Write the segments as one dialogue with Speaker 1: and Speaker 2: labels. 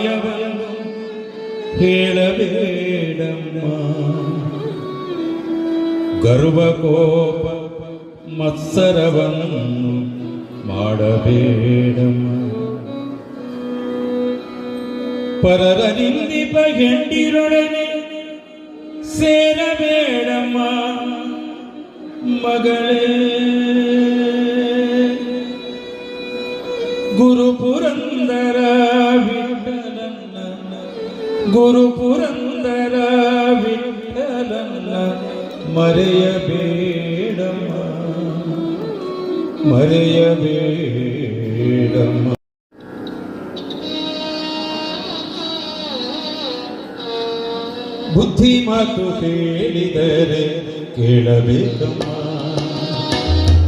Speaker 1: ನ್ಯಾಯವನ್ನು ಹೇಳಬೇಡಮ್ಮ ಗರ್ವ ಕೋಪ ಮತ್ಸರವನ್ನು ಮಾಡಬೇಡಮ್ಮ ಪರರ ನಿಂದಿಪ ಹೆಂಡಿರೊಡನೆ ಸೇರಬೇಡಮ್ಮ ಮಗಳೇ ಮರೆಯಬೇಡಮ್ಮ ಮರೆಯಬೇಡಮ್ಮ ಬುದ್ಧಿ ಮಾತು ಹೇಳಿದರೆ ಕೇಳಬೇಕಮ್ಮ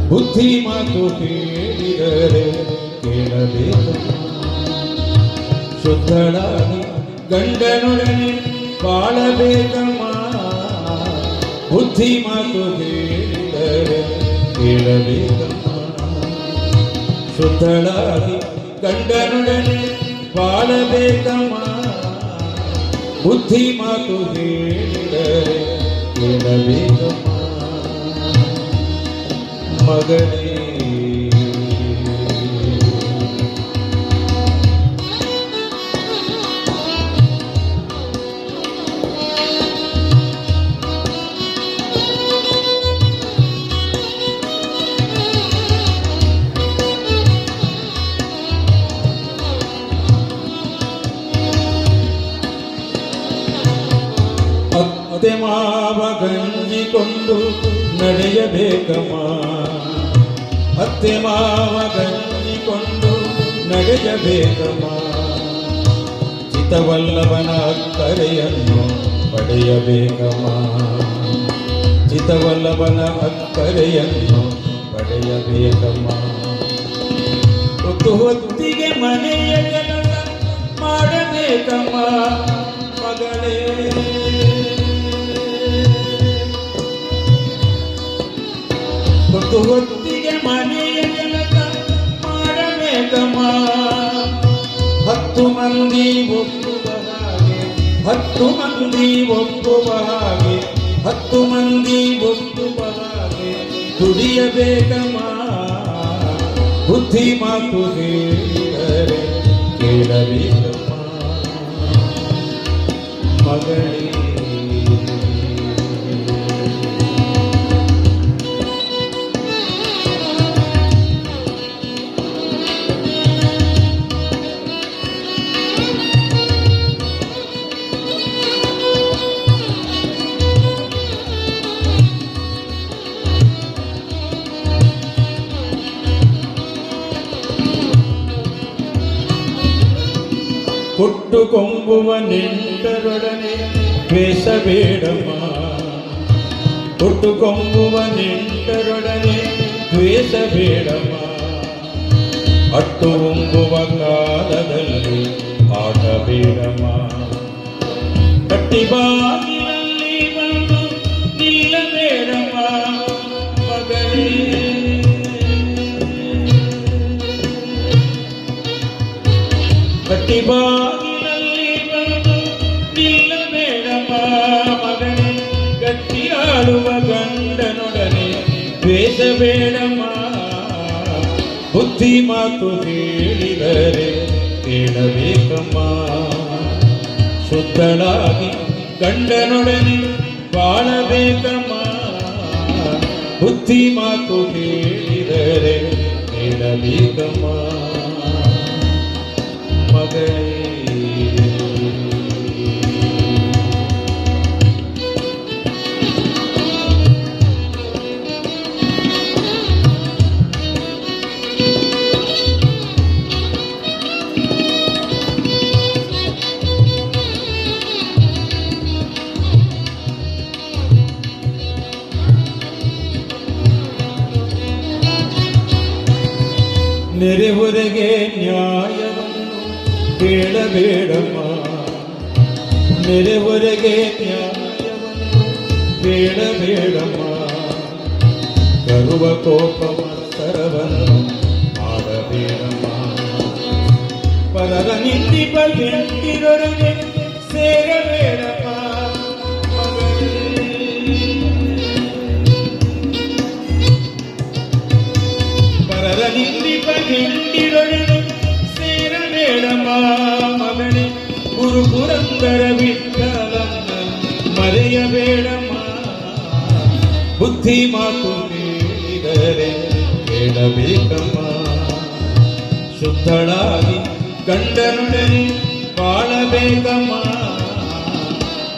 Speaker 1: ಬುದ್ಧಿ ಮಾತು ಹೇಳಿದರೆ ಕೇಳಬೇಕಮ್ಮ ಶುದ್ಧಳಾಗಿ ಗಂಡನೊಡನೆ ಬಾಳಬೇಕಮ್ಮ ಬುದ್ಧಿ ಮಾತು ಹೇಳಿದರೆ ಕೇಳಬೇಕಮ್ಮ ಶುದ್ಧಳಾಗಿ ಗಂಡನೊಡನೆ ಬಾಳಬೇಕಮ್ಮ ಬುದ್ಧಿ ಮಾತು ಹೇಳಿದರೆ ಕೇಳಬೇಕಮ್ಮ ಮಗನೇ ಅತ್ತೆ ಮಾವ ಗಂಜಿಕೊಂಡು ನಡೆಯಬೇಕಮ್ಮ. ಮತ್ತೆ ಮಾವ ಗಂಜಿಕೊಂಡು ನಡೆಯಬೇಕಮ್ಮ. ಚಿತವಲ್ಲವನ ಅಕ್ಕರೆಯನ್ನು ಪಡೆಯಬೇಕಮ್ಮ. ಚಿತವಲ್ಲವನ ಅಕ್ಕರೆಯನ್ನು ಪಡೆಯಬೇಕಮ್ಮ. ಹೊತ್ತು ಹೊತ್ತಿಗೆ ಮನೆಯ ಕೆಲಸ ಮಾಡಬೇಕಮ್ಮ. ಹೊತ್ತು ಹೊತ್ತಿಗೆ ಮನೆಯ ಕೆಲಸ ಮಾಡಬೇಕಮ್ಮ. ಹತ್ತು ಮಂದಿ ಒಪ್ಪುವ ಹಾಗೆ, ಹತ್ತು ಮಂದಿ ಒಪ್ಪುವ ಹಾಗೆ, ಹತ್ತು ಮಂದಿ ಒಪ್ಪುವ ಹಾಗೆ ದುಡಿಯಬೇಕಮ್ಮ. ಬುದ್ಧಿ ಮಾತು ಹೇಳಿದರೆ ಕೇಳಬೇಕಮ್ಮ. ಮಗಳೇ ಕೊಟ್ಟು ಕೊಂಬುವ ನೆಂಟರೊಡನೆ ದ್ವೇಷಬೇಡಮ್ಮ ಕೊಟ್ಟು ಕೊಂಬುವ ನೆಂಟರೊಡನೆ ದ್ವೇಷಬೇಡಮ್ಮ ಅಟ್ಟು ಉಂಬುವ ಕಾಲದಲ್ಲಿ ಆಟಬೇಡಮ್ಮ ಕಟ್ಟಿ ಬಾಗಿಲಲ್ಲಿ ಬಂದು ನಿಲ್ಲಬೇಡಮ್ಮ ಮಗಳೇ ಆಳುವ ಗಂಡನೊಡನೆ ದ್ವೇಷಬೇಡಮ್ಮ ಬುದ್ಧಿ ಮಾತು ಹೇಳಿದರೆ ಕೇಳಬೇಕಮ್ಮ ಶುದ್ಧಳಾಗಿ ಗಂಡನೊಡನೆ ಬಾಳಬೇಕಮ್ಮ. ಬುದ್ಧಿ ಮಾತು ಹೇಳಿದರೆ ಕೇಳಬೇಕಮ್ಮ ಮಗಳೇ. ನೆರೆಹೊರೆಗೆ ನ್ಯಾಯವನ್ನು ಕೇಳಬೇಡಮ್ಮ ನೆರೆಹೊರೆಗೆ ನ್ಯಾಯವನ್ನು ಕೇಳಬೇಡಮ್ಮ ಕರುವ ಕೋಪ ಮತ್ಸರವನ್ನು ಮಾಡಬೇಡಮ್ಮ ಪರರ ನಿಂದಿಪ ಹೆಂಡಿರೊಡನೆ ಪರರ ನಿಂದಿಪ ಹೆಂಡಿರೊಡನೆ ಸೇರಬೇಡಮ್ಮ ಮಗನೇ ಗುರು ಪುರಂದರ ವಿಠಲನ್ನ ಮರೆಯಬೇಡಮ್ಮ. ಬುದ್ಧಿ ಮಾತು ನೀಡಿದರೆ ಕೇಳಬೇಕಮ್ಮ. ಶುದ್ಧಳಾಗಿ ಗಂಡನೊಡನೆ ಬಾಳಬೇಕಮ್ಮ.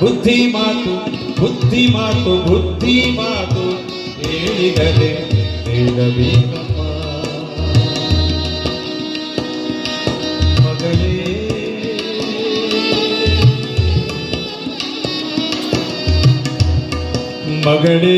Speaker 1: ಬುದ್ಧಿ ಮಾತು ಬುದ್ಧಿ ಮಾತು ಬುದ್ಧಿ ಮಾತು ಹೇಳಿದರೆ ಕೇಳಬೇಕಮ್ಮ. ಮಗಳೇ